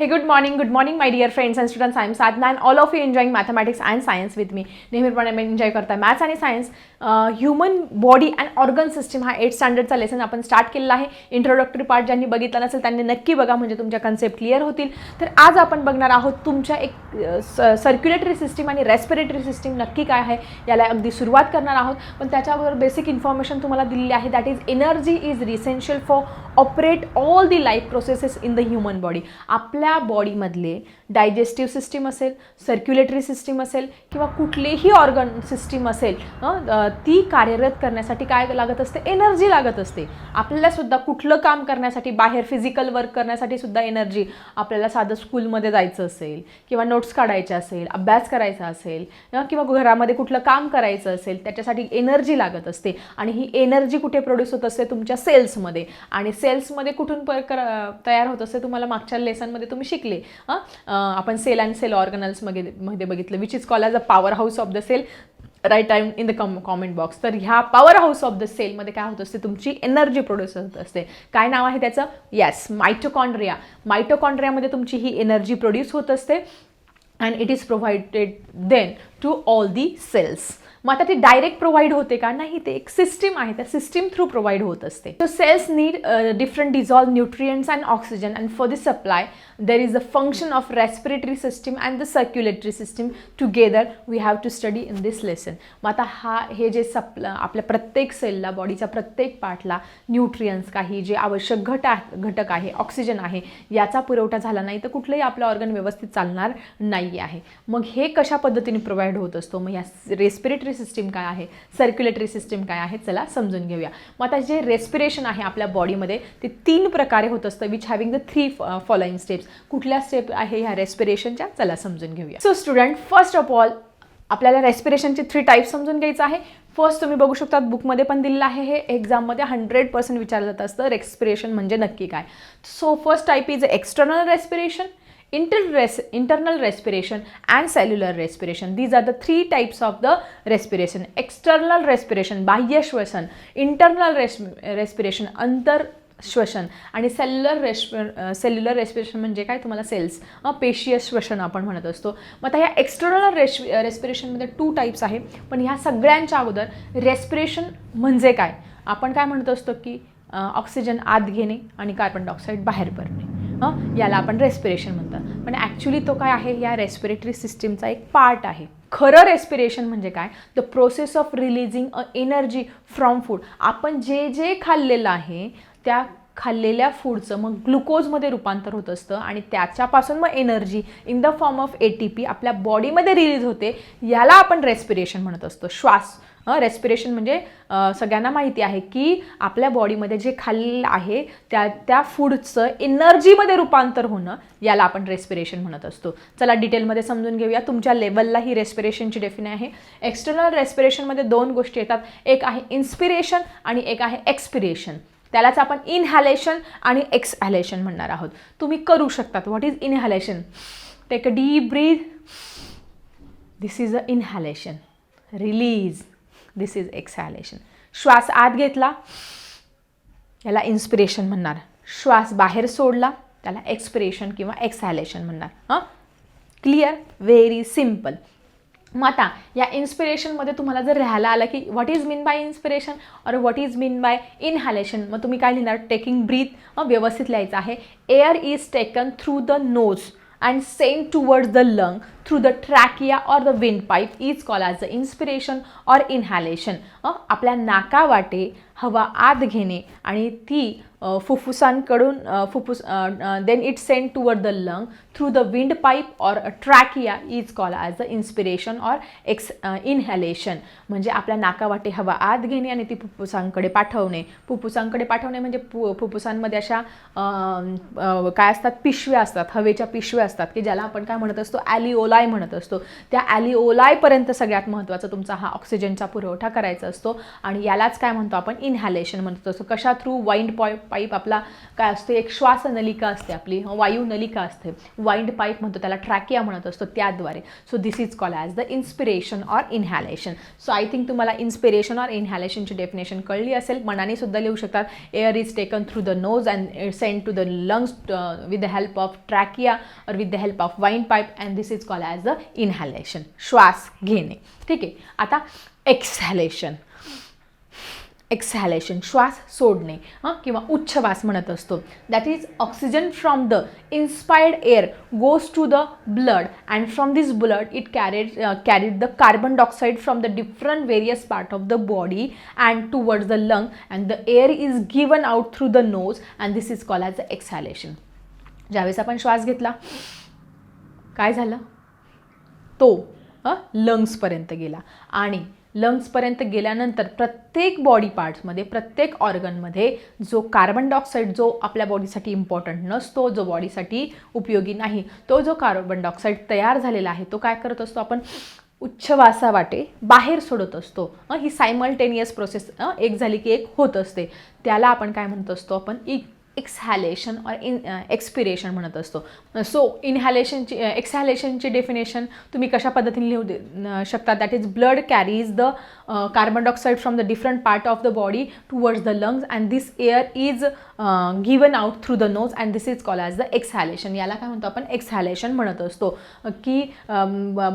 Hey good morning good morning my dear friends and students. I am Sadhna and all of you enjoying mathematics and science मी नेहमीप्रमाणे enjoy करताय maths आणि science human body and organ system हा eight स्टँडर्डचा lesson आपण start केलेला आहे. Introductory part ज्यांनी बघितला नसेल त्यांनी नक्की बघा म्हणजे तुमच्या कन्सेप्ट क्लिअर होतील. तर आज आपण बघणार आहोत तुमच्या एक सर्क्युलेटरी सिस्टीम आणि रेस्पिरेटरी सिस्टीम नक्की काय आहे याला अगदी सुरुवात करणार आहोत. पण त्याच्याबरोबर बेसिक इन्फॉर्मेशन तुम्हाला दिलेली आहे. That is energy is essential for operate all the life processes in the human body आपल्या बॉडीमधले डायजेस्टिव्ह सिस्टीम असेल सर्क्युलेटरी सिस्टीम असेल किंवा कुठलीही ऑर्गन सिस्टीम असेल हं, ती कार्यरत करण्यासाठी काय लागत असते? एनर्जी लागत असते. आपल्याला सुद्धा कुठलं काम करण्यासाठी बाहेर फिजिकल वर्क करण्यासाठी सुद्धा एनर्जी आपल्याला साधं स्कूलमध्ये जायचं असेल किंवा नोट्स काढायचे असेल अभ्यास करायचा असेल किंवा घरामध्ये कुठलं काम करायचं असेल त्याच्यासाठी एनर्जी लागत असते. आणि ही एनर्जी कुठे प्रोड्यूस होत असते? तुमच्या सेल्समध्ये आणि सेल्समध्ये कुठून पर कर तयार होत असते तुम्हाला मागच्या लेसनमध्ये तुम्ही शिकले. हं? आपण सेल अँड सेल ऑर्गनल्समध्ये मध्ये बघितलं which is call as a power house of the cell right time in the come comment box तर ह्या पॉवर हाऊस ऑफ द सेलमध्ये काय होत असते? तुमची एनर्जी प्रोड्यूस होत असते. काय नाव आहे त्याचं? येस मायटोकॉन्ड्रिया मायटोकॉन्ड्रियामध्ये तुमची ही एनर्जी प्रोड्यूस होत असते. And it is provided then to all the cells मग आता ती डायरेक्ट प्रोव्हाइड होते का? नाही ते एक सिस्टीम आहे. त्या सिस्टीम थ्रू प्रोव्हाइड होत असते. So cells need different dissolve nutrients and oxygen and for the supply there is the function of respiratory system and the circulatory system together we have to study in this lesson मग आता हा हे जे सप्ल आपल्या प्रत्येक सेलला बॉडीच्या प्रत्येक पार्टला nutrients काही जे आवश्यक घट घटक आहे ऑक्सिजन आहे याचा पुरवठा झाला नाही तर कुठलंही आपलं ऑर्गन व्यवस्थित चालणार नाही आहे. मग हे कशा पद्धतीने प्रोव्हाइड होत असतो. मग या रेस्पिरेटरी सिस्टीम काय आहे? सर्क्युलेटरी सिस्टीम काय आहे? चला समजून घेऊया. मग आता जे रेस्पिरेशन आहे आपल्या बॉडीमध्ये ते तीन प्रकारे होत असतं which having the three following steps कुठल्या स्टेप आहे ह्या रेस्पिरेशनच्या चला समजून घेऊया. So student first of all आपल्याला रेस्पिरेशनचे थ्री टाईप समजून घ्यायचं आहे. फर्स्ट तुम्ही बघू शकता बुकमध्ये पण दिलेलं आहे हे. एक्झाममध्ये हंड्रेड पर्सेंट विचारलं जात असतं. रेस्पिरेशन म्हणजे नक्की काय? So first type is external respiration res internal respiration and cellular respiration. These are the three types of the respiration. External respiration बाह्य श्वसन internal res respiration अंतर श्वसन आणि सेल्युलर रेस्प सेल्युलर रेस्पिरेशन म्हणजे काय? तुम्हाला सेल्स पेशीय श्वसन आपण म्हणत असतो. मग आता ह्या एक्स्टर्नल रेश रेस्पिरेशनमध्ये टू टाईप्स आहे. पण ह्या सगळ्यांच्या अगोदर रेस्पिरेशन म्हणजे काय? आपण काय म्हणत असतो की ऑक्सिजन आत घेणे आणि कार्बन डायऑक्साईड बाहेर पडणे. हं? याला आपण रेस्पिरेशन म्हणतात. पण ॲक्च्युली तो काय आहे? या रेस्पिरेटरी सिस्टीमचा एक पार्ट आहे. खरं रेस्पिरेशन म्हणजे काय? The process of releasing a energy from food आपण जे जे खाल्लेलं आहे त्या खाल्लेल्या फूडचं मग ग्लुकोजमध्ये रूपांतर होत असतं आणि त्याच्यापासून मग energy in the form of A T P आपल्या बॉडीमध्ये रिलीज होते. याला आपण रेस्पिरेशन म्हणत असतो. श्वास. रेस्पिरेशन म्हणजे सगळ्यांना माहिती आहे की आपल्या बॉडीमध्ये जे खाल्लेलं आहे त्या त्या फूडचं एनर्जीमध्ये रूपांतर होणं याला आपण रेस्पिरेशन म्हणत असतो. चला डिटेलमध्ये समजून घेऊया. तुमच्या लेवलला ही रेस्पिरेशनची डेफिने आहे. एक्सटर्नल रेस्पिरेशनमध्ये दोन गोष्टी येतात. एक आहे इन्स्पिरेशन आणि एक आहे एक्सपिरेशन त्यालाच आपण इनहॅलेशन आणि एक्सहॅलेशन म्हणणार आहोत. तुम्ही करू शकतात. What is inhalation take a deep breath this is a inhalation release this is exhalation श्वास आत घेतला. याला इन्स्पिरेशन म्हणणार. श्वास बाहेर सोडला. त्याला एक्सपिरेशन किंवा एक्सहॅलेशन म्हणणार. हां? क्लिअर व्हेरी सिंपल मग आता या इन्स्पिरेशनमध्ये तुम्हाला जर राहायला आलं की what is mean by inspiration or what is mean by inhalation मग तुम्ही काय लिहिणार? टेकिंग ब्रीथ व्यवस्थित लिहायचं आहे. Air is taken through the nose and same towards the lung through the trachea or the wind pipe is call as the inspiration or inhalation आपल्या नाकावाटे हवा आत घेणे आणि ती फुफ्फुसांकडून फुफ्फुस then it send toward the lung through the wind pipe or trachea is call as the inspiration or ex inhalation म्हणजे आपल्या नाकावाटे हवा आत घेणे आणि ती फुफ्फुसांकडे पाठवणे. फुफ्फुसांकडे पाठवणे म्हणजे फु फुफ्फुसांमध्ये अशा काय असतात? पिशव्या असतात. हवेच्या पिशव्या असतात. की ज्याला आपण काय म्हणत असतो? ॲलिओला ॲलिओलाय म्हणत असतो. त्या ॲलिओलायपर्यंत सगळ्यात महत्त्वाचा तुमचा हा ऑक्सिजनचा पुरवठा करायचा असतो. आणि यालाच काय म्हणतो आपण? इनहॅलेशन म्हणत असतो. कशा थ्रू वाईंड पॉय पाईप आपला काय असतो? एक श्वास नलिका असते आपली. वायू नलिका असते. वाईंड पाईप म्हणतो त्याला ट्रॅकिया म्हणत असतो त्याद्वारे. So this is call as the inspiration or inhalation so I think तुम्हाला इन्स्पिरेशन ऑर इनहॅलेशनची डेफिनेशन कळली असेल. मनाने सुद्धा लिहू शकतात. Air is taken through the nose and send to the lungs with the help of trachea or with the help of wind pipe and this is call as a inhalation श्वास घेणे ठीक आहे. आता एक्सहॅलेशन एक्सहॅलेशन श्वास सोडणे हां किंवा उच्छवास म्हणत असतो. That is oxygen from the inspired air goes to the blood and from this blood it carried carried the carbon dioxide from the different various part of the body and towards the lung and the air is given out through the nose and this is call as a exhalation ज्यावेळेस आपण श्वास घेतला काय झालं? तो लंग्सपर्यंत गेला. आणि लंग्सपर्यंत गेल्यानंतर प्रत्येक बॉडी पार्ट्समध्ये प्रत्येक ऑर्गनमध्ये जो कार्बन डायऑक्साईड जो आपल्या बॉडीसाठी इम्पॉर्टंट नसतो जो बॉडीसाठी उपयोगी नाही तो जो कार्बन डायऑक्साईड तयार झालेला आहे तो काय करत असतो आपण? उच्छवासा वाटे बाहेर सोडत असतो. ही सायमल्टेनियस प्रोसेस एक झाली की एक होत असते. त्याला आपण काय म्हणत असतो? आपण इ एक्सहॅलेशन ऑर इन एक्सपिरेशन म्हणत असतो. सो इनहॅलेशनची एक्सहॅलेशनची डेफिनेशन तुम्ही कशा पद्धतीने लिहू दे शकता? That is blood carries the carbon dioxide from the different part of the body towards the lungs and this air is given out through the nose and this is call as the exhalation याला काय म्हणतो आपण? Exhalation म्हणत असतो. की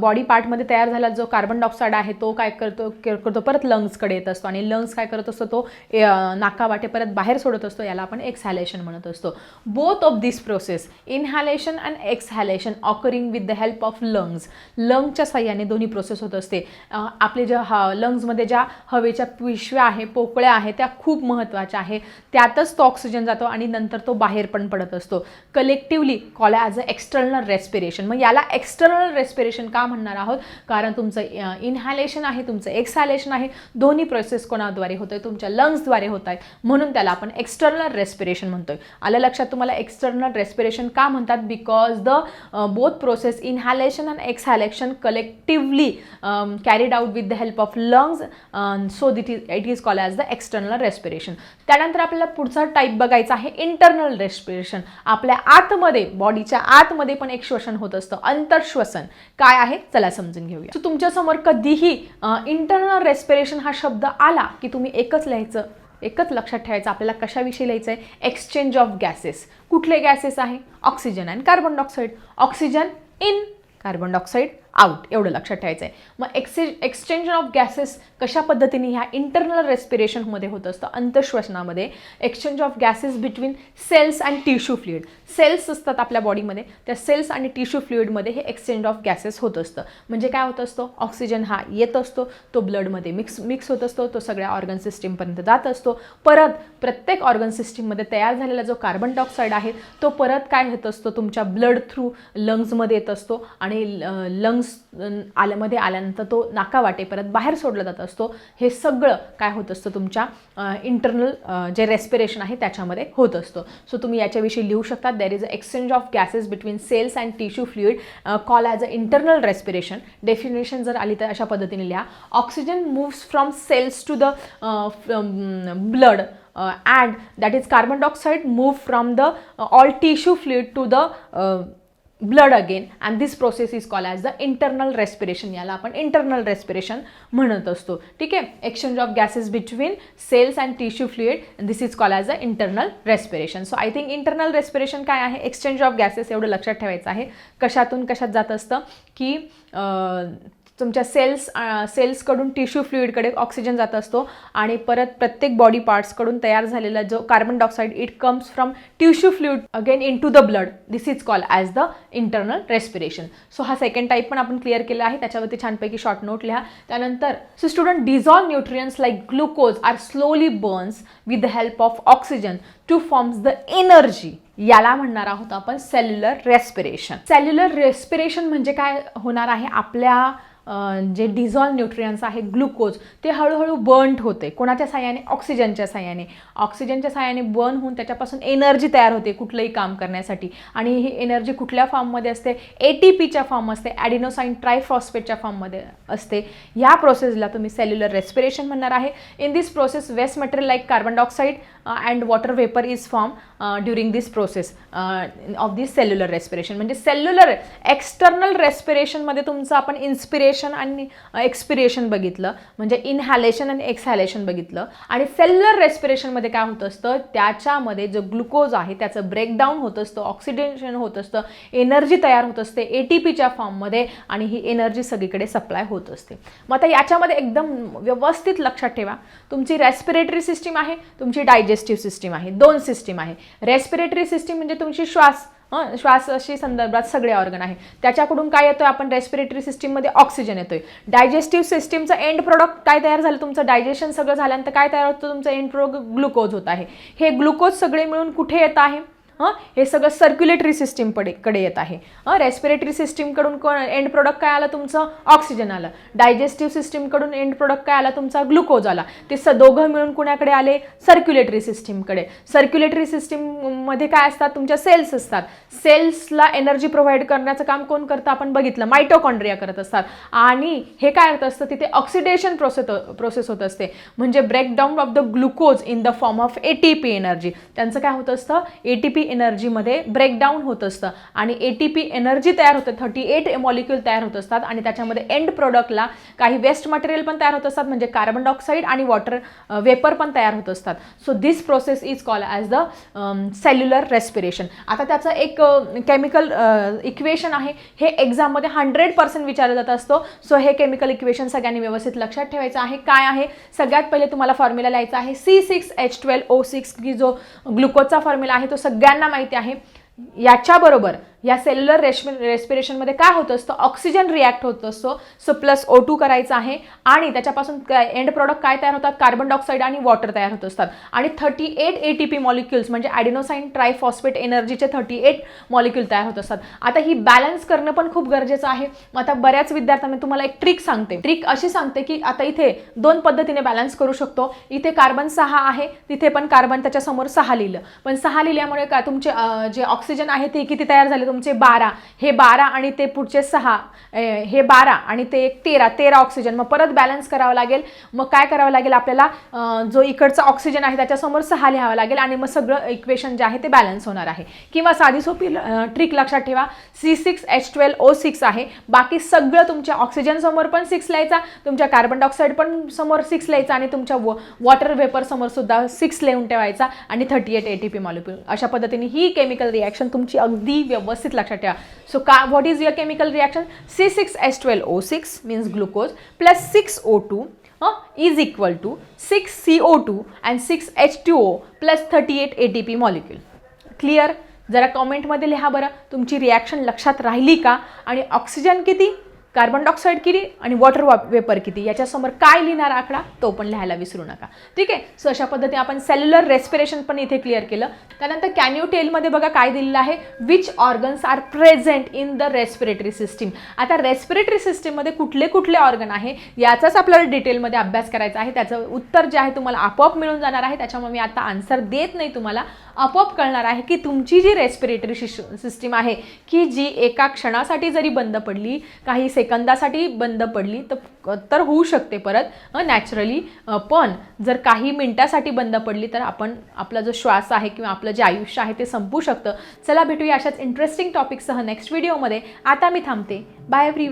body पार्टमध्ये तयार झाला जो कार्बन डायऑक्साईड आहे तो काय करतो के- करतो? परत लंग्सकडे येत असतो. आणि लंग्स काय करत असतो? तो नाकावाटे परत बाहेर सोडत असतो. याला आपण एक्सहॅलेशन म्हणत असतो. Both of this process inhalation and exhalation occurring with the help of lungs लंगच्या साह्याने दोन्ही प्रोसेस होत असते. आपले ज्या ह लंग्समध्ये ज्या हवेच्या पिशव्या आहे पोकळ्या आहे त्या खूप महत्त्वाच्या आहे. त्यातच तो ऑक्सिजन जातो आणि नंतर तो बाहेर पण पडत असतो. Collectively call as a external respiration मग याला एक्स्टर्नल रेस्पिरेशन का म्हणणार आहोत? कारण तुमचं इनहॅलेशन आहे तुमचं एक्सहॅलेशन आहे. दोन्ही प्रोसेस कोणाद्वारे होत आहे तुमच्या लंग्सद्वारे होत आहे म्हणून त्याला आपण एक्स्टर्नल रेस्पिरेशन म्हणतोय. आलं लक्षात तुम्हाला एक्स्टर्नल रेस्पिरेशन का म्हणतात? Because the both process inhalation and exhalation collectively carried out with the help of lungs so that is it is call as the external respiration त्यानंतर आपल्याला पुढचा टाईप बघायचं आहे इंटरनल रेस्पिरेशन आपल्या आतमध्ये बॉडीच्या आतमध्ये पण एक श्वसन होत असतं अंतर्श्वसन. काय आहे? चला समजून घेऊया. सो तुमच्यासमोर कधीही इंटरनल रेस्पिरेशन हा शब्द आला की तुम्ही एकच लिहायचं एकच लक्षात ठेवायचं आपल्याला कशाविषयी लिहायचं आहे एक्सचेंज ऑफ गॅसेस कुठले गॅसेस आहे? Oxygen and carbon dioxide oxygen in carbon dioxide out एवढं लक्षात ठेवायचं आहे मग एक्से एक्सचेंज ऑफ गॅसेस कशा पद्धतीने ह्या इंटरनल रेस्पिरेशनमध्ये होत असतं? अंतश्वसनामध्ये. Exchange of gases between cells and tissue fluid cells असतात आपल्या बॉडीमध्ये त्या सेल्स आणि टिश्यू फ्लुईडमध्ये हे एक्सचेंज ऑफ गॅसेस होत असतं. म्हणजे काय होत असतो? ऑक्सिजन हा येत असतो तो ब्लडमध्ये मिक्स मिक्स होत असतो तो सगळ्या ऑर्गन सिस्टीमपर्यंत जात असतो. परत प्रत्येक ऑर्गन सिस्टीममध्ये तयार झालेला जो कार्बन डायऑक्साईड आहे तो परत काय होत असतो? तुमच्या ब्लड थ्रू लंग्समध्ये येत असतो आणि लंग्स आल्यामध्ये आल्यानंतर तो नाका वाटे परत बाहेर सोडला जात असतो. हे सगळं काय होत असतं तुमच्या इंटरनल जे रेस्पिरेशन आहे त्याच्यामध्ये होत असतो. सो तुम्ही याच्याविषयी लिहू शकता. There is a exchange of gases between cells and tissue fluid call as a internal respiration definition जर आली तर अशा पद्धतीने लिहा. Oxygen moves from cells to the blood and that is carbon dioxide move from the all tissue fluid to the blood again and this process is call as the internal respiration याला आपण internal respiration म्हणत असतो. ठीक आहे? Exchange of gases between cells and tissue fluid this is call as a internal respiration so I think internal respiration काय आहे? Exchange of gases एवढं लक्षात ठेवायचं आहे. कशातून कशात जात असतं? की तुमच्या सेल्स सेल्सकडून टिश्यू फ्लुईडकडे ऑक्सिजन जात असतो आणि परत प्रत्येक बॉडी पार्ट्सकडून तयार झालेला जो carbon dioxide it comes from tissue fluid again into the blood this is call as the internal respiration so हा सेकंड टाईप पण आपण क्लिअर केला आहे. त्याच्यावरती छानपैकी शॉर्ट नोट लिहा. त्यानंतर so student dissolve nutrients like glucose are slowly burns with the help of oxygen to forms the energy याला म्हणणार आहोत आपण सेल्युलर रेस्पिरेशन सेल्युलर रेस्पिरेशन म्हणजे काय होणार आहे? आपल्या जे डिझॉल्व न्यूट्रियन्स आहे ग्लुकोज ते हळूहळू बर्न्ड होते. कोणाच्या साह्याने? ऑक्सिजनच्या साह्याने. ऑक्सिजनच्या साह्याने बर्न होऊन त्याच्यापासून एनर्जी तयार होते कुठलंही काम करण्यासाठी. आणि ही एनर्जी कुठल्या फॉर्ममध्ये असते? ए टी पीच्या फॉर्म असते ॲडिनोसाईन ट्रायफॉस्फेटच्या फॉर्ममध्ये असते. ह्या प्रोसेसला तुम्ही सेल्युलर रेस्पिरेशन म्हणणार आहे. In this process waste material like carbon dioxide and water vapour is form during this process of this cellular respiration म्हणजे सेल्युलर एक्सटर्नल रेस्पिरेशनमध्ये तुमचं आपण इन्स्पिरेशन आणि एक्सपिरेशन बघितलं. म्हणजे इनहॅलेशन आणि एक्सहॅलेशन बघितलं. आणि सेल्युलर रेस्पिरेशनमध्ये काय होत असतं? त्याच्यामध्ये जो ग्लुकोज आहे त्याचं ब्रेकडाऊन होत असतं ऑक्सिडेशन होत असतं एनर्जी तयार होत असते ए टी पीच्या फॉर्ममध्ये आणि ही एनर्जी सगळीकडे सप्लाय होत असते. मग आता याच्यामध्ये एकदम व्यवस्थित लक्षात ठेवा. तुमची रेस्पिरेटरी सिस्टीम आहे तुमची डायजेस्टिव्ह सिस्टीम आहे दोन सिस्टीम आहे. रेस्पिरेटरी सिस्टीम म्हणजे तुमची श्वास. श्वासाशी संदर्भात सगळे ऑर्गन आहे. त्याच्याकडून काय येतोय आपण रेस्पिरेटरी सिस्टीममध्ये ऑक्सिजन येतोय. डायजेस्टिव्ह सिस्टीमचं एंड प्रोडक्ट काय तयार झालं? तुमचं डायजेशन सगळं झाल्यानंतर काय तयार होतं? तुमचं एंड प्रोडक्ट ग्लुकोज होत आहे. हे ग्लुकोज सगळे मिळून कुठे येत आहे? हां हे सगळं सर्क्युलेटरी सिस्टीमकडे कडे येत आहे. हां रेस्पिरेटरी सिस्टीमकडून कोण एंड प्रोडक्ट काय आलं तुमचं? ऑक्सिजन आलं. डायजेस्टिव्ह सिस्टीमकडून एंड प्रोडक्ट काय आला तुमचा? ग्लुकोज आला. ते स दोघं मिळून कुणाकडे आले? सर्क्युलेटरी सिस्टीमकडे सर्क्युलेटरी सिस्टीममध्ये काय असतात? तुमच्या सेल्स असतात. सेल्सला एनर्जी प्रोव्हाइड करण्याचं काम कोण करतं? आपण बघितलं. मायटोकॉन्ड्रिया करत असतात. आणि हे काय होत असतं? तिथे ऑक्सिडेशन प्रोसेस प्रोसेस होत असते. म्हणजे breakdown of the glucose in the form of A T P energy त्यांचं काय होत असतं? ए टी पी एनर्जीमध्ये ब्रेकडाऊन होत असतं. आणि ए टी पी एनर्जी तयार होते. थर्टी एट मॉलिक्यूल तयार होत असतात. आणि त्याच्यामध्ये एंड प्रोडक्टला काही वेस्ट मटेरियल पण तयार होत असतात. म्हणजे कार्बन डायऑक्साईड आणि वॉटर वेपर पण तयार होत असतात. So this process is call as the cellular respiration आता त्याचं एक केमिकल इक्वेशन आहे. हे एक्झाममध्ये हंड्रेड पर्सेंट विचारलं जात असतो. सो हे केमिकल इक्वेशन सगळ्यांनी व्यवस्थित लक्षात ठेवायचं आहे. काय आहे? सगळ्यात पहिले तुम्हाला फॉर्म्युला लिहायचा आहे. C six H twelve O six की जो ग्लुकोजचा फॉर्म्युला आहे तो सगळ्यांना माहिती आहे. याच्याबरोबर या सेल्युलर रेस्पि रेस्पिरेशनमध्ये काय होत असतं? ऑक्सिजन रिॲक्ट होत असतो. सो प्लस ओ टू करायचं आहे. आणि त्याच्यापासून काय एंड प्रॉडक्ट काय तयार होतात? कार्बन डायऑक्साईड आणि वॉटर तयार होत असतात. आणि thirty eight A T P molecules म्हणजे ॲडिनोसाईन ट्रायफॉस्फेट एनर्जीचे थर्टी एट मॉलिक्युल तयार होत असतात. आता ही बॅलन्स करणं पण खूप गरजेचं आहे. मग आता बऱ्याच विद्यार्थ्यांना तुम्हाला एक ट्रिक सांगते. ट्रिक अशी सांगते की आता इथे दोन पद्धतीने बॅलन्स करू शकतो. इथे कार्बन सहा आहे तिथे पण कार्बन त्याच्यासमोर सहा लिहिलं. पण सहा लिहिल्यामुळे का तुमचे जे ऑक्सिजन आहे ते किती तयार झाले? तुमचे बारा. हे बारा आणि ते पुढचे सहा. हे बारा आणि ते एक तेरा. तेरा ऑक्सिजन मग परत बॅलन्स करावं लागेल. मग काय करावं लागेल आपल्याला? जो इकडचा ऑक्सिजन आहे त्याच्यासमोर सहा लिहावं लागेल आणि मग सगळं इक्वेशन जे आहे ते बॅलन्स होणार आहे. किंवा साधी सोपी ट्रिक लक्षात ठेवा. C six H twelve O six आहे. बाकी सगळं तुमच्या ऑक्सिजनसमोर पण सिक्स लिहायचा. तुमच्या कार्बन डायऑक्साईड पण समोर सिक्स लिहायचा आणि तुमच्या वॉटर वेपरसमोर सुद्धा सिक्स लिहून ठेवायचा आणि thirty eight A T P molecule अशा पद्धतीने ही केमिकल रिॲक्शन तुमची अगदी व्यवस्थित लक्षात ठेवा. सो का what is your chemical reaction C six H twelve O six means glucose plus six O two is equal to six C O two and six H two O plus thirty eight A T P molecule clear जरा कॉमेंटमध्ये लिहा बरं. तुमची reaction लक्षात राहिली का? आणि oxygen किती? कार्बन डायऑक्साईड किती आणि वॉटर वेपर किती? याच्यासमोर काय लिहिणार आकडा तो पण लिहायला विसरू नका. ठीक आहे? सो अशा पद्धतीने आपण सेल्युलर रेस्पिरेशन पण इथे क्लिअर केलं. त्यानंतर कॅन यू टेलमध्ये बघा काय दिलेलं आहे. Which organs are present in the respiratory system आता रेस्पिरेटरी सिस्टीममध्ये कुठले कुठले ऑर्गन आहे याचाच आपल्याला डिटेलमध्ये अभ्यास करायचा आहे. त्याचं उत्तर जे आहे तुम्हाला आपोआप मिळून जाणार आहे. त्याच्यामुळे मी आता आन्सर देत नाही तुम्हाला. आपोआप कळणार आहे की तुमची जी रेस्पिरेटरी सिस्टीम आहे की जी एका क्षणासाठी जरी बंद पडली काही सेकंदासाठी बंद पडली तर तर होऊ शकते परत नॅचरली पण जर काही मिनटासाठी बंद पडली तर आपण आपला जो श्वास आहे किंवा आपलं जे आयुष्य आहे ते संपू शकतं. चला भेटूया अशाच इंटरेस्टिंग टॉपिकसह नेक्स्ट व्हिडिओमध्ये आता मी थांबते. Bye every